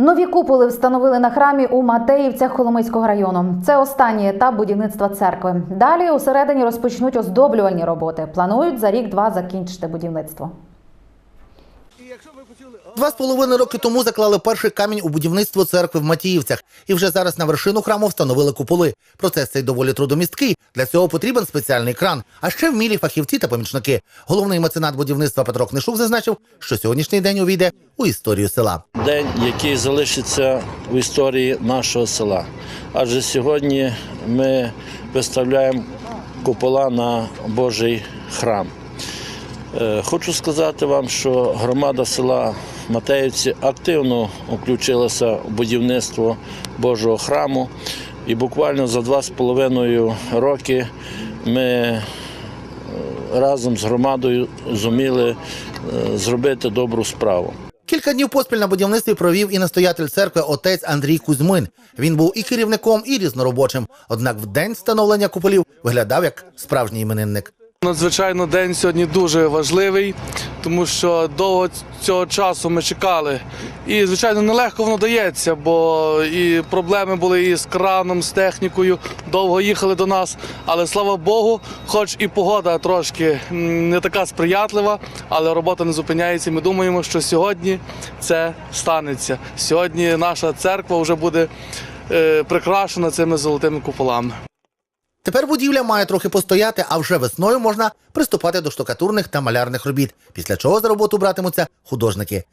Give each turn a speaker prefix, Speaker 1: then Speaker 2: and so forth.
Speaker 1: Нові куполи встановили на храмі у Матеївцях Холомицького району. Це останній етап будівництва церкви. Далі усередині розпочнуть оздоблювальні роботи. Планують за рік-два закінчити будівництво.
Speaker 2: Два з половиною роки тому заклали перший камінь у будівництво церкви в Матіївцях, і вже зараз на вершину храму встановили куполи. Процес цей доволі трудомісткий. Для цього потрібен спеціальний кран, а ще вмілі фахівці та помічники. Головний меценат будівництва Петро Книшук зазначив, що сьогоднішній день увійде у історію села.
Speaker 3: день, який залишиться в історії нашого села. Адже сьогодні ми виставляємо купола на Божий храм. Е, Хочу сказати вам, що громада села Матеївці активно включилася в будівництво Божого храму. І буквально за два з половиною роки ми е, разом з громадою зуміли е, зробити добру справу.
Speaker 2: Кілька днів поспіль на будівництві провів і настоятель церкви отець Андрій Кузьмин. Він був і керівником, і різноробочим. Однак в день встановлення куполів виглядав як справжній іменинник.
Speaker 4: Надзвичайно день сьогодні дуже важливий, тому що довго цього часу ми чекали. І, звичайно, нелегко воно дається, бо і проблеми були і з краном, з технікою, довго їхали до нас. Але слава Богу, хоч і погода трошки не така сприятлива, але робота не зупиняється. Ми думаємо, що сьогодні це станеться. Сьогодні наша церква вже буде е, прикрашена цими золотими куполами.
Speaker 2: Тепер будівля має трохи постояти, а вже весною можна приступати до штукатурних та малярних робіт, після чого за роботу братимуться художники.